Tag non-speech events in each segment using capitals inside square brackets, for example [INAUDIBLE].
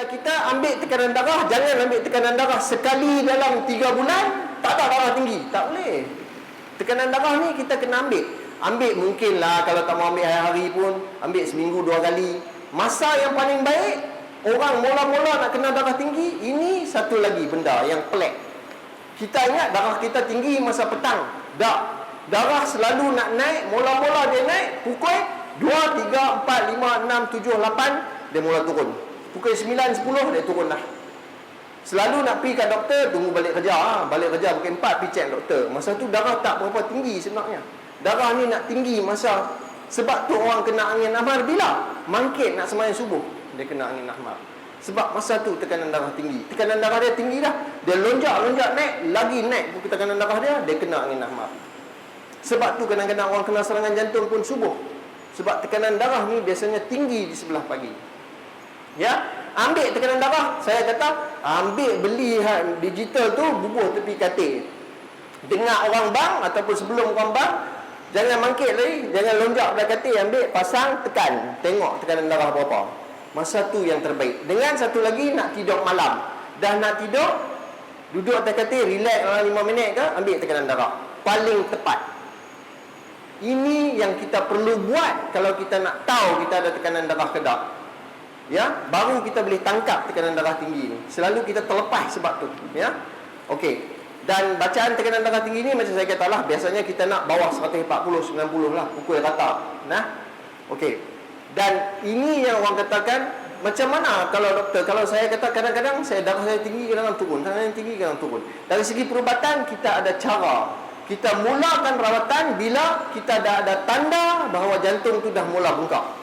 bila kita ambil tekanan darah, jangan ambil tekanan darah sekali dalam 3 bulan, tak ada darah tinggi. Tak boleh. Tekanan darah ni kita kena ambil. Ambil mungkin lah kalau tak mau ambil hari-hari pun, ambil seminggu dua kali. Masa yang paling baik, orang mula-mula nak kena darah tinggi, ini satu lagi benda yang pelik. Kita ingat darah kita tinggi masa petang. Tak. Darah selalu nak naik, mula-mula dia naik, pukul 2, 3, 4, 5, 6, 7, 8, dia mula turun. Pukul 9, 10, dia turun dah. Selalu nak pergi kat doktor, tunggu balik kerja. Ha? Balik kerja pukul 4, pergi cek doktor. Masa tu darah tak berapa tinggi sebenarnya. Darah ni nak tinggi masa sebab tu orang kena angin ahmar bila? Mangkit nak semayang subuh. Dia kena angin ahmar. Sebab masa tu tekanan darah tinggi. Tekanan darah dia tinggi dah. Dia lonjak-lonjak naik, lagi naik pun tekanan darah dia, dia kena angin ahmar. Sebab tu kadang-kadang orang kena serangan jantung pun subuh. Sebab tekanan darah ni biasanya tinggi di sebelah pagi. Ya, ambil tekanan darah, saya kata ambil beli ha, digital tu bubuh tepi katil. Dengar orang bang ataupun sebelum orang bang, jangan mangkit lagi, jangan lonjak pada katil, ambil pasang tekan, tengok tekanan darah berapa. Masa tu yang terbaik. Dengan satu lagi nak tidur malam. Dah nak tidur, duduk atas katil, relax dalam 5 minit ke, ambil tekanan darah. Paling tepat. Ini yang kita perlu buat kalau kita nak tahu kita ada tekanan darah ke tak. Ya, baru kita boleh tangkap tekanan darah tinggi ni. Selalu kita terlepas sebab tu, ya. Okey. Dan bacaan tekanan darah tinggi ni macam saya katalah biasanya kita nak bawah 140 90 lah pukul rata. Nah. Okey. Dan ini yang orang katakan macam mana kalau doktor kalau saya kata kadang-kadang saya darah saya tinggi kadang-kadang turun, kadang-kadang tinggi kadang-kadang turun. Dari segi perubatan kita ada cara kita mulakan rawatan bila kita dah ada tanda bahawa jantung tu dah mula bengkak.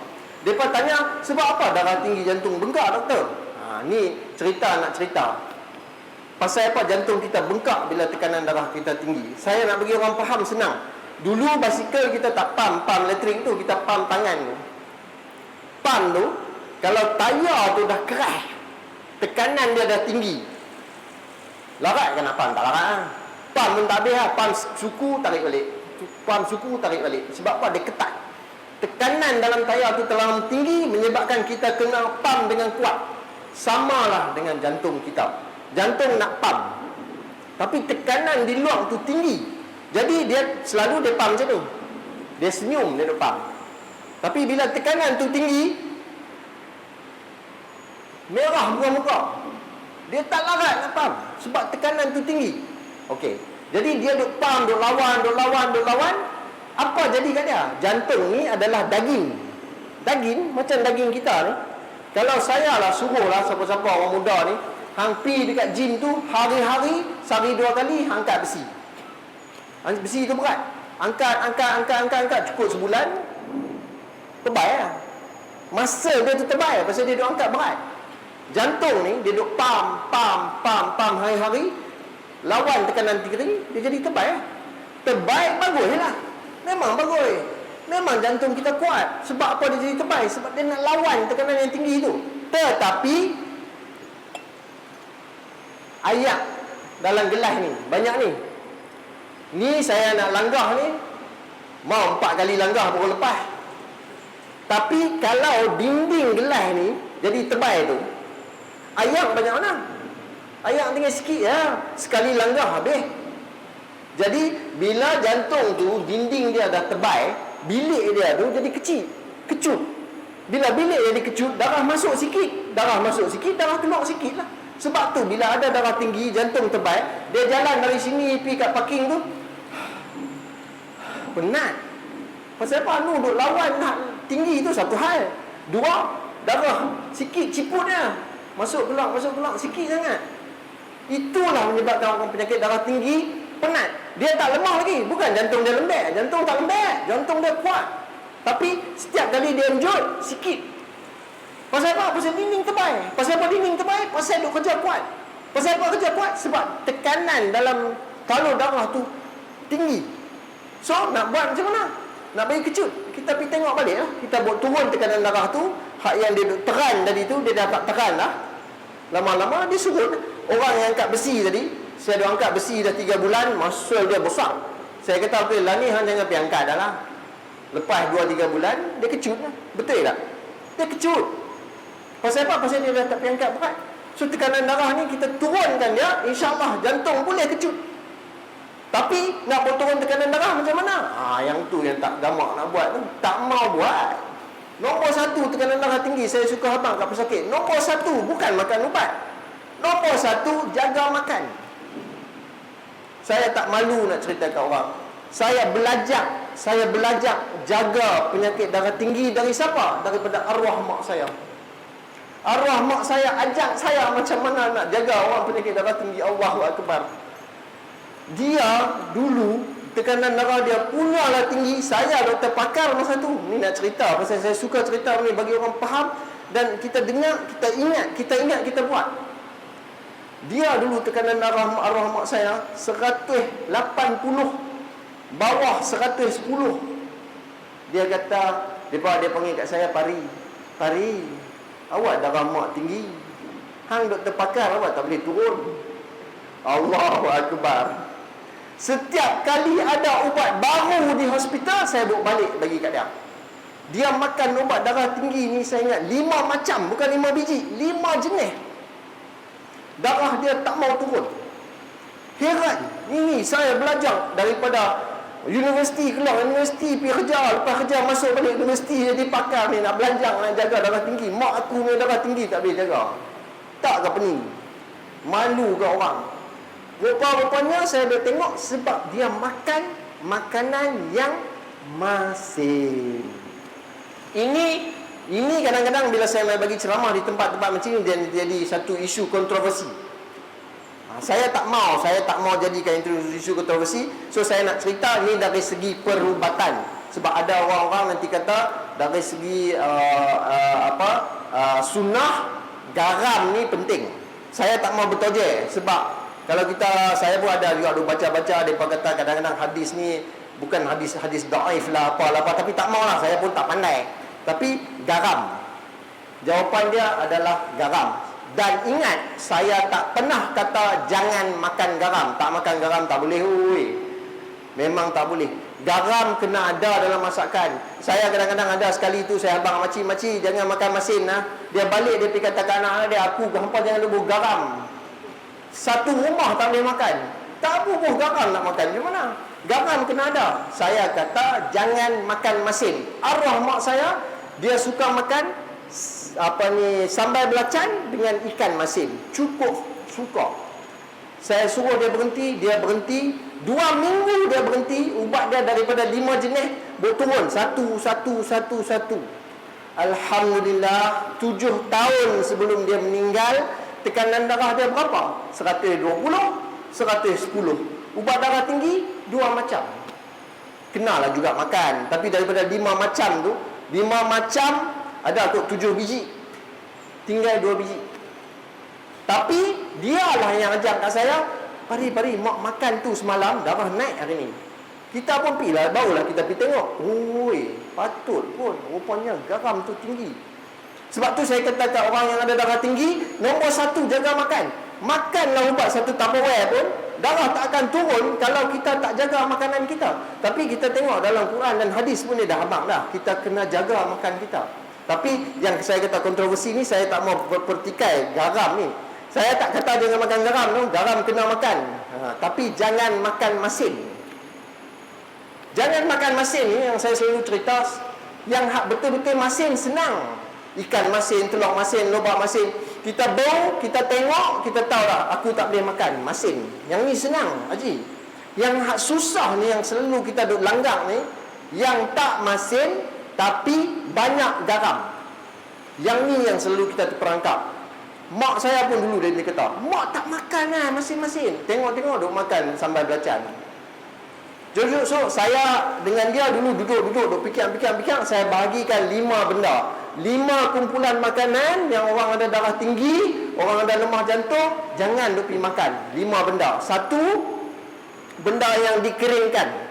Depa tanya, sebab apa darah tinggi jantung bengkak doktor? Ha, ni cerita nak cerita. Pasal apa jantung kita bengkak bila tekanan darah kita tinggi? Saya nak bagi orang faham senang. Dulu basikal kita tak pam, pam elektrik tu, kita pam tangan tu. Pam tu, kalau tayar tu dah keras, tekanan dia dah tinggi. Larat kan apa? Tak larat lah pam pun tak habis lah. Pam suku tarik balik. Pam suku tarik balik. Sebab apa? Dia ketat. Tekanan dalam tayar tu terlalu tinggi menyebabkan kita kena pam dengan kuat. Samalah dengan jantung kita. Jantung nak pam. Tapi tekanan di luar tu tinggi. Jadi dia selalu dia pam macam tu. Dia senyum dia duk pam. Tapi bila tekanan tu tinggi merah muka-muka. Dia tak larat nak pam sebab tekanan tu tinggi. Okey. Jadi dia duk pam, duk lawan, duk lawan, duk lawan. Apa jadi kat dia? Jantung ni adalah daging. Daging macam daging kita ni. Kalau saya lah suruh lah siapa-siapa orang muda ni, hang pi dekat gym tu hari-hari sehari dua kali angkat besi. Besi tu berat. Angkat, angkat, angkat, angkat, angkat cukup sebulan. Tebal lah. Masa dia tu tebal pasal dia duk angkat berat. Jantung ni dia duk pam, pam, pam, pam hari-hari lawan tekanan tinggi dia jadi terbaik terbaik bagus lah memang bagus. Memang jantung kita kuat. Sebab apa dia jadi terbaik sebab dia nak lawan tekanan yang tinggi tu. Tetapi ayak dalam gelas ni banyak ni. Ni saya nak langgah ni mau empat kali langgah baru lepas. Tapi kalau dinding gelas ni jadi tebal tu ayak banyak mana? Ayam tinggal sikit ya. Sekali langgah habis. Jadi bila jantung tu dinding dia dah tebal, bilik dia tu jadi kecil, kecut. Bila bilik jadi kecut, darah masuk sikit, darah masuk sikit, darah keluar sikit lah. Sebab tu bila ada darah tinggi, jantung tebal, dia jalan dari sini pergi kat parking tu [SIGHS] penat. Pasal apa anu duk lawan nak tinggi tu satu hal. Dua, darah sikit ciput dia. Masuk keluar, masuk keluar sikit sangat. Itulah menyebabkan orang penyakit darah tinggi penat. Dia tak lemah lagi. Bukan jantung dia lembek. Jantung tak lembek. Jantung dia kuat. Tapi setiap kali dia enjut, sikit. Pasal apa? Pasal dinding tebal. Pasal apa dinding tebal? Pasal duk kerja kuat. Pasal apa kerja kuat? Sebab tekanan dalam talur darah tu tinggi. So, nak buat macam mana? Nak bagi kecut. Kita pergi tengok balik lah. Kita buat turun tekanan darah tu. Hak yang dia teran tadi tu, dia dapat teran lah. Lama-lama dia surut. Orang yang angkat besi tadi, saya dah angkat besi dah 3 bulan, muscle dia besar. Saya kata, okey, lah ni jangan pergi angkat dah lah. Lepas 2-3 bulan, dia kecut lah. Betul tak? Dia kecut. Pasal apa? Pasal dia dah tak payah angkat berat. So tekanan darah ni kita turunkan dia, insya-Allah jantung boleh kejut. Tapi nak potong tekanan darah macam mana? Ah, yang tu yang tak gamak nak buat tu, tak mau buat. Nombor satu tekanan darah tinggi Saya suka abang kat pesakit Nombor satu bukan makan ubat Nombor satu jaga makan Saya tak malu nak cerita kat orang. Saya belajar Saya belajar jaga penyakit darah tinggi Dari siapa? Daripada arwah mak saya. Arwah mak saya ajak saya macam mana nak jaga orang penyakit darah tinggi. Allahu Akbar. Dia dulu tekanan darah dia punyalah tinggi. Saya doktor pakar masa tu. Ni nak cerita pasal saya suka cerita ni bagi orang faham. Dan kita dengar kita ingat kita ingat kita buat dia dulu tekanan darah arwah mak saya 180 bawah 110 dia kata dia dia panggil kat saya pari pari awak darah mak tinggi. Hang doktor pakar awak tak boleh turun. Allahu akbar. Setiap kali ada ubat baru di hospital Saya bawa balik bagi kat dia. Dia makan ubat darah tinggi ni Saya ingat lima macam Bukan lima biji Lima jenis Darah dia tak mau turun. Heran. Ini saya belajar daripada Universiti keluar Universiti pergi kerja. Lepas kerja masuk balik Universiti jadi pakar ni Nak belajar nak jaga darah tinggi. Mak aku ni darah tinggi tak boleh jaga. Tak ke pening Malu ke orang? Rupa-rupanya saya dah tengok sebab dia makan makanan yang masin. Ini ini kadang-kadang bila saya bagi ceramah di tempat-tempat macam ini dia jadi satu isu kontroversi. Ha, saya tak mau, saya tak mau jadikan itu isu kontroversi. So saya nak cerita ni dari segi perubatan. Sebab ada orang-orang nanti kata dari segi uh, uh, apa uh, sunnah garam ni penting. Saya tak mau bertoje sebab kalau kita saya pun ada juga baca-baca depa kata kadang-kadang hadis ni bukan hadis hadis daif lah apa lah apa tapi tak mau lah saya pun tak pandai. Tapi garam. Jawapan dia adalah garam. Dan ingat saya tak pernah kata jangan makan garam. Tak makan garam tak boleh. Ui. Memang tak boleh. Garam kena ada dalam masakan. Saya kadang-kadang ada sekali tu saya abang maci-maci jangan makan masin lah. Dia balik dia pergi kata anak dia aku hampa jangan lupa garam. Satu rumah tak boleh makan. Tak bubuh garam nak makan. Di mana? Garam kena ada. Saya kata jangan makan masin. Arwah mak saya dia suka makan apa ni sambal belacan dengan ikan masin. Cukup suka. Saya suruh dia berhenti, dia berhenti. Dua minggu dia berhenti. Ubat dia daripada lima jenis berturun. Satu, satu, satu, satu. Alhamdulillah, tujuh tahun sebelum dia meninggal, tekanan darah dia berapa? 120, 110. Ubat darah tinggi dua macam. Kenalah juga makan, tapi daripada lima macam tu, lima macam ada kot tujuh biji. Tinggal dua biji. Tapi dialah yang ajar kat saya, pari-pari mak makan tu semalam darah naik hari ni. Kita pun pergi lah, barulah kita pergi tengok. Oi, patut pun. Rupanya garam tu tinggi. Sebab tu saya kata kat orang yang ada darah tinggi, nombor satu jaga makan. Makanlah ubat satu tupperware pun, darah tak akan turun kalau kita tak jaga makanan kita. Tapi kita tengok dalam Quran dan hadis pun dia dah abang dah. Kita kena jaga makan kita. Tapi yang saya kata kontroversi ni, saya tak mau berpertikai garam ni. Saya tak kata jangan makan garam tu, garam kena makan. Ha, tapi jangan makan masin. Jangan makan masin ni yang saya selalu cerita. Yang betul-betul masin senang ikan masin, telur masin, lobak masin. Kita bau, kita tengok, kita tahu lah aku tak boleh makan masin. Yang ni senang, Haji. Yang susah ni yang selalu kita duk langgar ni, yang tak masin tapi banyak garam. Yang ni yang selalu kita terperangkap. Mak saya pun dulu dia kata, mak tak makan lah masin-masin. Tengok-tengok duk makan sambal belacan. Jujur, so saya dengan dia dulu duduk-duduk, duk fikir-fikir-fikir, saya bahagikan lima benda lima kumpulan makanan yang orang ada darah tinggi, orang ada lemah jantung, jangan duk pergi makan. Lima benda. Satu, benda yang dikeringkan.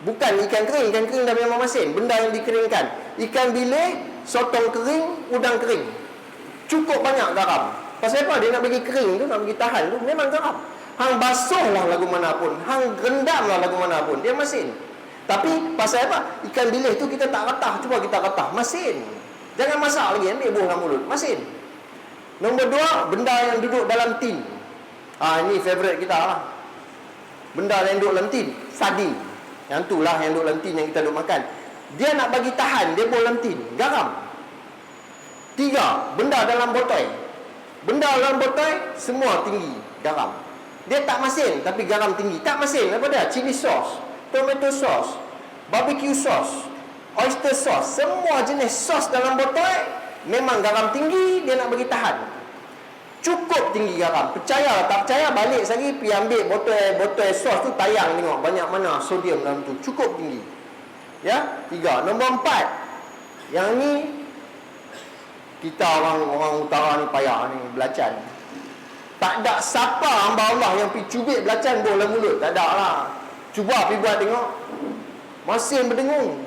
Bukan ikan kering, ikan kering dah memang masin. Benda yang dikeringkan. Ikan bilik, sotong kering, udang kering. Cukup banyak garam. Pasal apa? Dia nak bagi kering tu, nak bagi tahan tu, memang garam. Hang basuh lah lagu mana pun. Hang rendam lah lagu mana pun. Dia masin. Tapi pasal apa? Ikan bilis tu kita tak ratah. Cuba kita ratah. Masin. Jangan masak lagi, ambil buah dalam mulut. Masin. Nombor dua, benda yang duduk dalam tin. Ah ini favorite kita lah. Benda yang duduk dalam tin, sardin. Yang tu lah yang duduk dalam tin yang kita duduk makan. Dia nak bagi tahan, dia boleh dalam tin. Garam. Tiga, benda dalam botol. Benda dalam botol, semua tinggi garam. Dia tak masin, tapi garam tinggi. Tak masin, apa dia? Chili sauce, tomato sauce, barbecue sauce, oyster sauce. Semua jenis sos dalam botol, memang garam tinggi, dia nak bagi tahan. Cukup tinggi garam. Percaya tak percaya, balik lagi, pergi ambil botol botol sos tu, tayang tengok banyak mana sodium dalam tu. Cukup tinggi. Ya, tiga. Nombor empat. Yang ni kita orang orang utara ni payah ni belacan. Tak ada siapa hamba Allah yang pergi cubit belacan bola mulut. Tak ada lah. Cuba pergi buat tengok. Masih berdengung.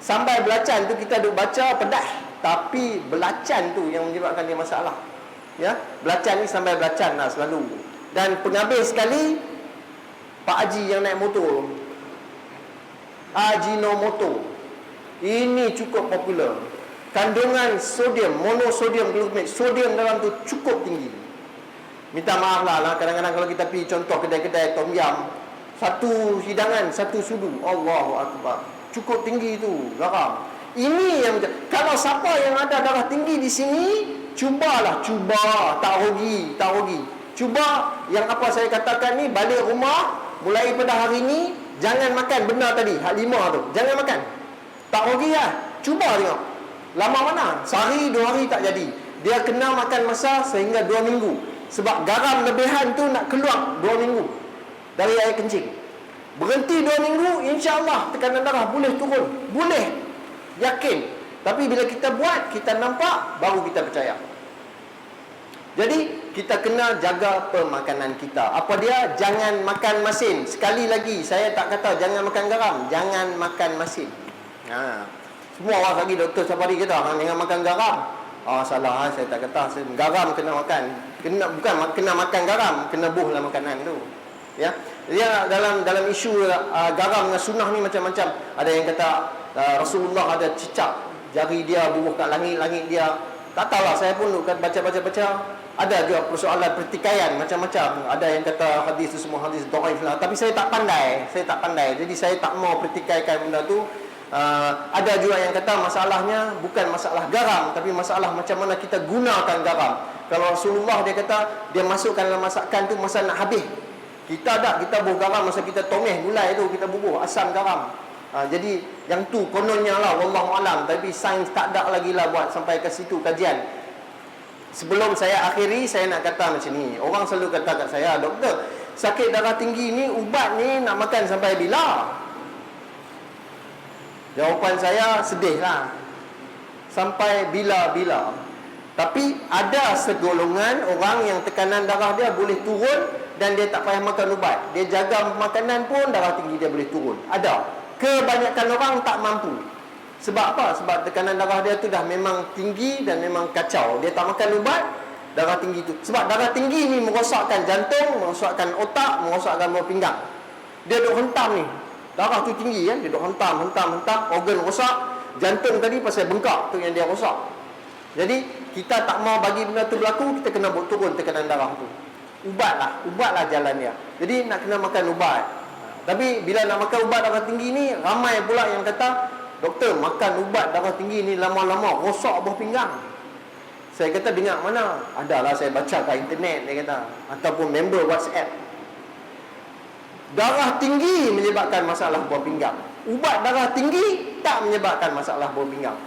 Sampai belacan tu kita duk baca pedas. Tapi belacan tu yang menyebabkan dia masalah. Ya, belacan ni sampai belacan lah selalu. Dan penghabis sekali Pak Haji yang naik motor. Ajinomoto. Ini cukup popular. Kandungan sodium, monosodium glutamate, sodium dalam tu cukup tinggi. Minta maaf lah, lah kadang-kadang kalau kita pergi contoh kedai-kedai tom yam, satu hidangan, satu sudu. Allahu Akbar. Cukup tinggi tu, garam. Ini yang kalau siapa yang ada darah tinggi di sini, cubalah, cuba, tak rugi, tak rugi. Cuba yang apa saya katakan ni balik rumah mulai pada hari ni jangan makan benda tadi, hak lima tu. Jangan makan. Tak rugi lah. Cuba tengok. Lama mana? Sehari, dua hari tak jadi. Dia kena makan masa sehingga dua minggu. Sebab garam lebihan tu nak keluar dua minggu. Dari air kencing. Berhenti dua minggu, insya Allah tekanan darah boleh turun. Boleh. Yakin. Tapi bila kita buat, kita nampak, baru kita percaya. Jadi, kita kena jaga pemakanan kita. Apa dia? Jangan makan masin. Sekali lagi, saya tak kata jangan makan garam. Jangan makan masin. Ha. Semua orang lagi doktor kata ha, jangan makan garam. Ah salah ha? saya tak kata saya, garam kena makan. Kena bukan kena makan garam, kena buhlah makanan tu. Ya. Dia dalam dalam isu uh, garam dengan sunnah ni macam-macam. Ada yang kata uh, Rasulullah ada cicak jari dia bubuh kat langit-langit dia. Tak tahulah saya pun baca-baca baca ada juga persoalan pertikaian macam-macam. Ada yang kata hadis itu semua hadis dhaif lah. Tapi saya tak pandai. Saya tak pandai. Jadi saya tak mau pertikaikan benda tu. Uh, ada juga yang kata masalahnya bukan masalah garam tapi masalah macam mana kita gunakan garam. Kalau Rasulullah dia kata dia masukkan dalam masakan tu masa nak habis. Kita tak kita bubuh garam masa kita tomeh gulai tu kita bubuh asam garam. Uh, jadi yang tu kononnya lah wallahu alam tapi sains tak ada lagi lah buat sampai ke situ kajian. Sebelum saya akhiri saya nak kata macam ni. Orang selalu kata kat saya, "Doktor, sakit darah tinggi ni ubat ni nak makan sampai bila?" Jawapan saya sedih lah. Sampai bila-bila. Tapi ada segolongan orang yang tekanan darah dia boleh turun Dan dia tak payah makan ubat. Dia jaga makanan pun darah tinggi dia boleh turun. Ada. Kebanyakan orang tak mampu. Sebab apa? Sebab tekanan darah dia tu dah memang tinggi dan memang kacau. Dia tak makan ubat Darah tinggi tu. Sebab darah tinggi ni merosakkan jantung Merosakkan otak Merosakkan buah pinggang. Dia duk hentam ni Darah tu tinggi kan, dia duk hentam, hentam, hentam, organ rosak. Jantung tadi pasal bengkak tu yang dia rosak. Jadi kita tak mau bagi benda tu berlaku, kita kena buat turun tekanan darah tu. Ubatlah, ubatlah jalan dia. Jadi nak kena makan ubat. Tapi bila nak makan ubat darah tinggi ni, ramai pula yang kata, doktor makan ubat darah tinggi ni lama-lama rosak buah pinggang. Saya kata dengar mana? Adalah saya baca kat internet dia kata ataupun member WhatsApp. Darah tinggi menyebabkan masalah buah pinggang. Ubat darah tinggi tak menyebabkan masalah buah pinggang.